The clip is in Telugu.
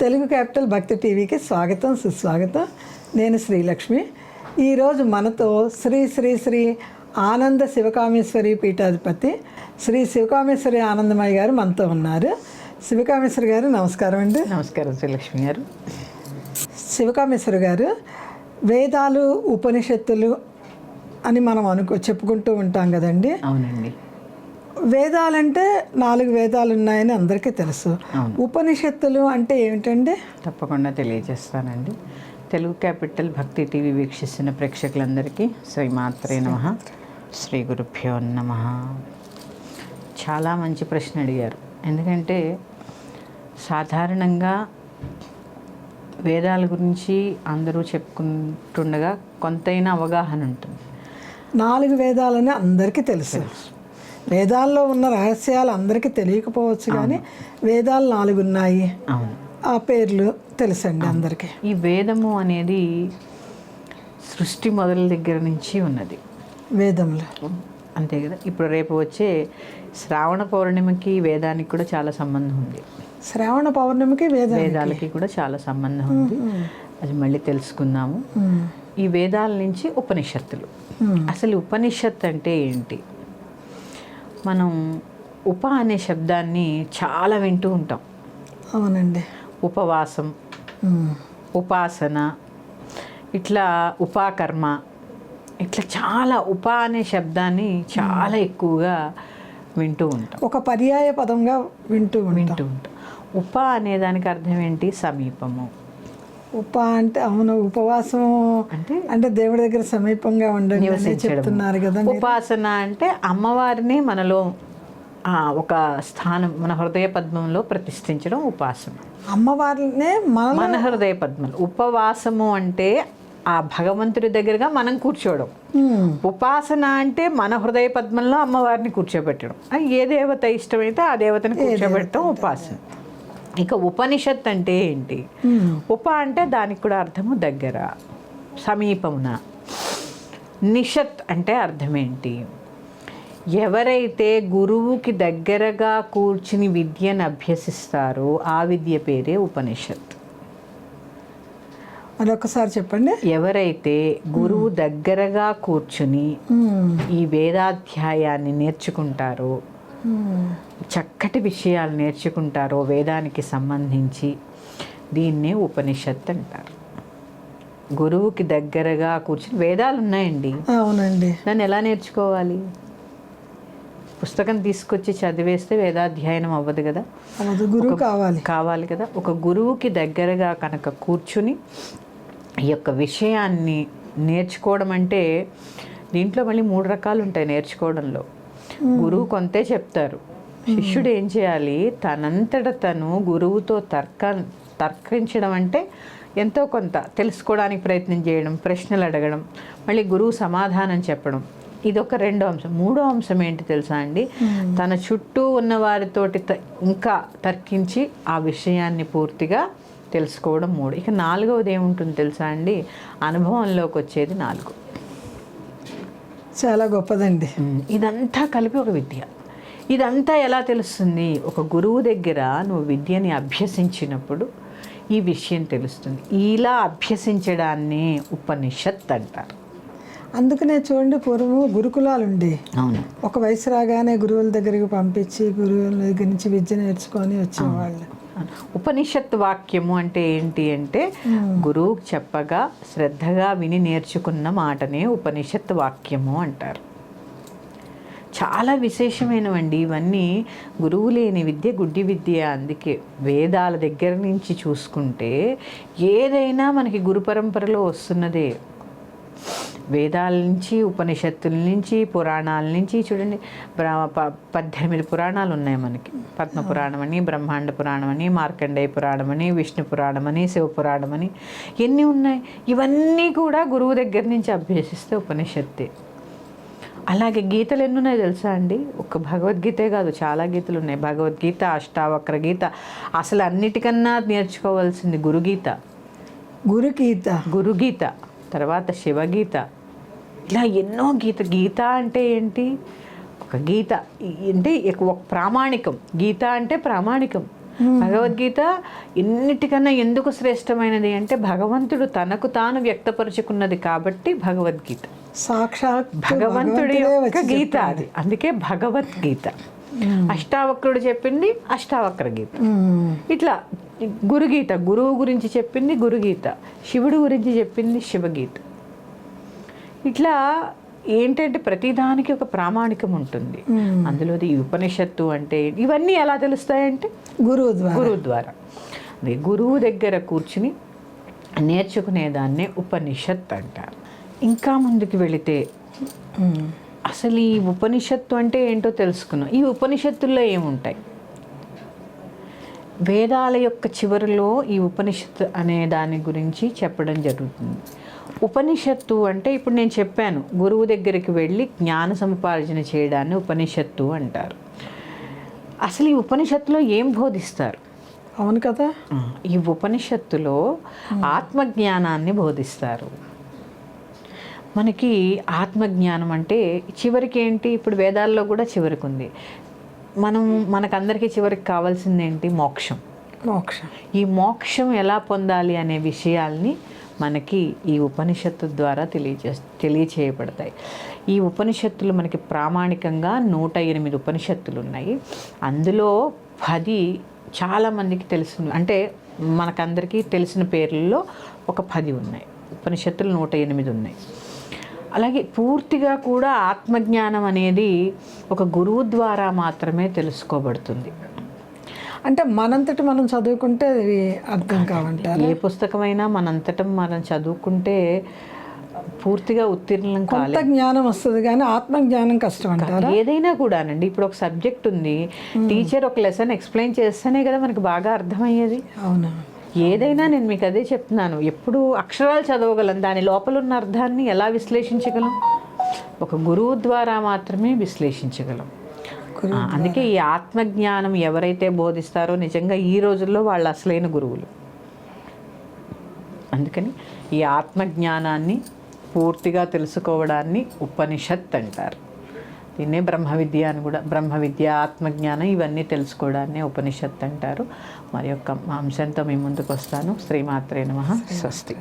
తెలుగు క్యాపిటల్ భక్తి టీవీకి స్వాగతం సుస్వాగతం. నేను శ్రీలక్ష్మి. ఈరోజు మనతో శ్రీ శ్రీ శ్రీ ఆనంద శివకామేశ్వరి పీఠాధిపతి శ్రీ శివకామేశ్వరి ఆనందమయ్య గారు మనతో ఉన్నారు. శివకామేశ్వరి గారు నమస్కారం అండి. నమస్కారం శ్రీలక్ష్మి గారు. శివకామేశ్వరి గారు వేదాలు ఉపనిషత్తులు అని మనం అనుకో చెప్పుకుంటూ ఉంటాం కదండి. అవునండి. వేదాలంటే నాలుగు వేదాలు ఉన్నాయని అందరికీ తెలుసు. ఉపనిషత్తులు అంటే ఏమిటండి? తప్పకుండా తెలియజేస్తానండి. తెలుగు క్యాపిటల్ భక్తి టీవీ వీక్షిస్తున్న ప్రేక్షకులందరికీ శ్రీమాత్రే నమ. శ్రీ గురుభ్యో నమ. చాలా మంచి ప్రశ్న అడిగారు. ఎందుకంటే సాధారణంగా వేదాల గురించి అందరూ చెప్పుకుంటుండగా కొంతైనా అవగాహన ఉంటుంది. నాలుగు వేదాలని అందరికీ తెలుసు. వేదాల్లో ఉన్న రహస్యాలు అందరికీ తెలియకపోవచ్చు కానీ వేదాలు నాలుగు ఉన్నాయి అవును. ఆ పేర్లు తెలుసండి అందరికీ. ఈ వేదము అనేది సృష్టి మొదల దగ్గర నుంచి ఉన్నది. వేదములు. అంతే కదా? ఇప్పుడు రేపు వచ్చే శ్రావణ పౌర్ణమికి వేదానికి కూడా చాలా సంబంధం ఉంది. శ్రావణ పౌర్ణమికి వేదం వేదాలకి కూడా చాలా సంబంధం ఉంది. అది మళ్ళీ తెలుసుకుందాము. ఈ వేదాల నుంచి ఉపనిషత్తులు. అసలు ఉపనిషత్ అంటే ఏంటి? మనం ఉప అనే శబ్దాన్ని చాలా వింటూ ఉంటాం. అవునండి. ఉపవాసం ఉపాసన ఇట్లా ఉపాకర్మ ఇట్లా చాలా ఉప అనే శబ్దాన్ని చాలా ఎక్కువగా వింటూ ఉంటాం. ఒక పర్యాయ పదంగా వింటూ వింటూ ఉంటాం. ఉప అనే దానికి అర్థం ఏంటి? సమీపము. ఉప అంటే అవును ఉపవాసం అంటే అంటే దేవుడి దగ్గర సమీపంగా ఉండండి. చెప్తున్నారు కదా. ఉపాసన అంటే అమ్మవారిని మనలో ఆ, ఒక స్థానం మన హృదయ పద్మంలో ప్రతిష్ఠించడం ఉపాసన. అమ్మవారినే మన మన హృదయ పద్మం ఉపవాసము అంటే ఆ భగవంతుడి దగ్గరగా మనం కూర్చోవడం. ఉపాసన అంటే మన హృదయ పద్మంలో అమ్మవారిని కూర్చోబెట్టడం. ఏ దేవత ఇష్టమైతే ఆ దేవతని కూర్చోబెట్టడం ఉపాసన. ఇక ఉపనిషత్ అంటే ఏంటి? ఉమ్, ఉప అంటే దానికి కూడా అర్థము దగ్గర సమీపమున. నిషత్ అంటే అర్థం ఏంటి ఎవరైతే గురువుకి దగ్గరగా కూర్చుని విద్యను అభ్యసిస్తారో ఆ విద్య పేరే ఉపనిషత్. మరొకసారి చెప్పండి. ఎవరైతే గురువు దగ్గరగా కూర్చుని ఉమ్, ఈ వేదాధ్యాయాన్ని నేర్చుకుంటారో చక్కటి విషయాలు నేర్చుకుంటారో వేదానికి సంబంధించి దీన్నే ఉపనిషత్ అంటారు. గురువుకి దగ్గరగా కూర్చుని వేదాలు ఉన్నాయండి అవునండి. దాన్ని ఎలా నేర్చుకోవాలి? పుస్తకం తీసుకొచ్చి చదివేస్తే వేదాధ్యయనం అవ్వదు కదా? గురువు కావాలి. కావాలి కదా? ఒక గురువుకి దగ్గరగా కనుక కూర్చుని ఈ యొక్క విషయాన్ని నేర్చుకోవడం అంటే దీంట్లో మళ్ళీ మూడు రకాలు ఉంటాయి నేర్చుకోవడంలో. గురువు కొంతే చెప్తారు. శిష్యుడు ఏం చేయాలి? తనంతట తను గురువుతో తర్క తర్కించడం అంటే ఎంతో కొంత తెలుసుకోవడానికి ప్రయత్నం చేయడం ప్రశ్నలు అడగడం మళ్ళీ గురువు సమాధానం చెప్పడం. ఇదొక రెండో అంశం. మూడో అంశం ఏంటి తెలుసా అండి? తన చుట్టూ ఉన్న వారితోటి త- ఇంకా తర్కించి ఆ విషయాన్ని పూర్తిగా తెలుసుకోవడం మూడు. ఇక నాలుగవది ఏముంటుంది తెలుసా అండి? అనుభవంలోకి వచ్చేది నాలుగు. చాలా గొప్పదండి. ఇదంతా కలిపి ఒక విద్య. ఇదంతా ఎలా తెలుస్తుంది? ఒక గురువు దగ్గర నువ్వు విద్యని అభ్యసించినప్పుడు ఈ విషయం తెలుస్తుంది. ఇలా అభ్యసించడాన్ని ఉపనిషత్ అంటారు. అందుకనే చూడండి పూర్వము గురుకులాలు ఉండే అవును. ఒక వయసు రాగానే గురువుల దగ్గరికి పంపించి గురువుల దగ్గర నుంచి విద్య నేర్చుకొని వచ్చేవాళ్ళు. ఉపనిషత్ వాక్యము అంటే ఏంటి అంటే గురువు చెప్పగా శ్రద్ధగా విని నేర్చుకున్న మాటనే ఉపనిషత్ వాక్యము అంటారు. చాలా విశేషమైనవండి. ఇవన్నీ గురువు లేని విద్య గుడ్డి విద్య. అందుకే వేదాల దగ్గర నుంచి చూసుకుంటే ఏదైనా మనకి గురు పరంపరలో వస్తున్నదే. వేదాల నుంచి ఉపనిషత్తుల నుంచి పురాణాల నుంచి చూడండి. ప- పద్దెనిమిది పురాణాలు ఉన్నాయి మనకి. పద్మ పురాణం అని బ్రహ్మాండ పురాణం అని మార్కండేయ పురాణం అని విష్ణు పురాణం అని శివ పురాణం అని ఎన్ని ఉన్నాయి? ఇవన్నీ కూడా గురువు దగ్గర నుంచి అభ్యసిస్తే ఉపనిషత్తే. అలాగే గీతలు ఎన్ని ఉన్నాయి తెలుసా అండి? ఒక భగవద్గీతే కాదు చాలా గీతలు ఉన్నాయి. భగవద్గీత అష్టావక్ర గీత అసలు అన్నిటికన్నా నేర్చుకోవాల్సింది గురుగీత. గురుగీత. గురుగీత తర్వాత శివగీత. ఇలా ఎన్నో గీత గీత అంటే ఏంటి? ఒక గీత అంటే ఒక ప్రామాణికం. గీత అంటే ప్రామాణికం. భగవద్గీత ఎన్నిటికన్నా ఎందుకు శ్రేష్టమైనది అంటే భగవంతుడు తనకు తాను వ్యక్తపరుచుకున్నది కాబట్టి భగవద్గీత. సాక్షాత్ భగవంతుడి యొక్క గీత అది. అందుకే భగవద్గీత. అష్టావక్రుడు చెప్పింది అష్టావక్ర గీత. ఇట్లా గురుగీత గురువు గురించి చెప్పింది గురుగీత శివుడు గురించి చెప్పింది శివగీత. ఇట్లా ఏంటంటే ప్రతిదానికి ఒక ప్రామాణికం ఉంటుంది. అందులో ఈ ఉపనిషత్తు అంటే ఇవన్నీ ఎలా తెలుస్తాయంటే? గురువు ద్వారా. గురువు ద్వారా. గురువు దగ్గర కూర్చుని నేర్చుకునేదాన్నే ఉపనిషత్ అంటారు. ఇంకా ముందుకు వెళితే. అసలు ఈ ఉపనిషత్తు అంటే ఏంటో తెలుసుకున్నాం ఈ ఉపనిషత్తుల్లో ఏముంటాయి? వేదాల యొక్క చివరిలో ఈ ఉపనిషత్తు అనే దాని గురించి చెప్పడం జరుగుతుంది. ఉపనిషత్తు అంటే ఇప్పుడు నేను చెప్పాను గురువు దగ్గరికి వెళ్ళి జ్ఞాన సముపార్జన చేయడాన్ని ఉపనిషత్తు అంటారు. అసలు ఈ ఉపనిషత్తులో ఏం బోధిస్తారు? అవును కదా. ఈ ఉపనిషత్తులో ఆత్మజ్ఞానాన్ని బోధిస్తారు. మనకి ఆత్మజ్ఞానం అంటే చివరికి ఏంటి ఇప్పుడు వేదాల్లో కూడా చివరికి ఉంది మనం మనకందరికీ చివరికి కావాల్సింది ఏంటి మోక్షం. మోక్షం. ఈ మోక్షం ఎలా పొందాలి అనే విషయాల్ని మనకి ఈ ఉపనిషత్తు ద్వారా తెలియజే తెలియచేయబడతాయి. ఈ ఉపనిషత్తులు మనకి ప్రామాణికంగా నూట ఎనిమిది ఉపనిషత్తులు ఉన్నాయి అందులో పది చాలామందికి తెలిసిన అంటే మనకందరికీ తెలిసిన పేర్లలో ఒక పది ఉన్నాయి. ఉపనిషత్తులు నూట ఎనిమిది ఉన్నాయి. అలాగే పూర్తిగా కూడా ఆత్మజ్ఞానం అనేది ఒక గురువు ద్వారా మాత్రమే తెలుసుకోబడుతుంది. అంటే మనంతటి మనం చదువుకుంటే అవి అర్థం కావంటారు? ఏ పుస్తకమైనా మనంతటం మనం చదువుకుంటే పూర్తిగా ఉత్తీర్ణం కొంత జ్ఞానం వస్తుంది కానీ ఆత్మజ్ఞానం కష్టం అంటారు? ఏదైనా కూడానండి. ఇప్పుడు ఒక సబ్జెక్ట్ ఉంది. టీచర్ ఒక లెసన్ ఎక్స్ప్లెయిన్ చేస్తేనే కదా మనకు బాగా అర్థమయ్యేది. అవునా? ఏదైనా నేను మీకు అదే చెప్తున్నాను. ఎప్పుడు అక్షరాలు చదవగలం. దాని లోపల ఉన్న అర్థాన్ని ఎలా విశ్లేషించగలం? ఒక గురువు ద్వారా మాత్రమే విశ్లేషించగలం. అందుకే ఈ ఆత్మజ్ఞానం ఎవరైతే బోధిస్తారో నిజంగా ఈ రోజుల్లో వాళ్ళు అసలైన గురువులు. అందుకని ఈ ఆత్మజ్ఞానాన్ని పూర్తిగా తెలుసుకోవడాన్ని ఉపనిషత్ అంటారు. దీన్నే బ్రహ్మ విద్య అని కూడా బ్రహ్మ విద్య ఆత్మజ్ఞానం ఇవన్నీ తెలుసుకోవడాన్ని ఉపనిషత్ అంటారు. మరి యొక్క అంశంతో మీ ముందుకు వస్తాను శ్రీమాత్రే నమ. స్వస్తి.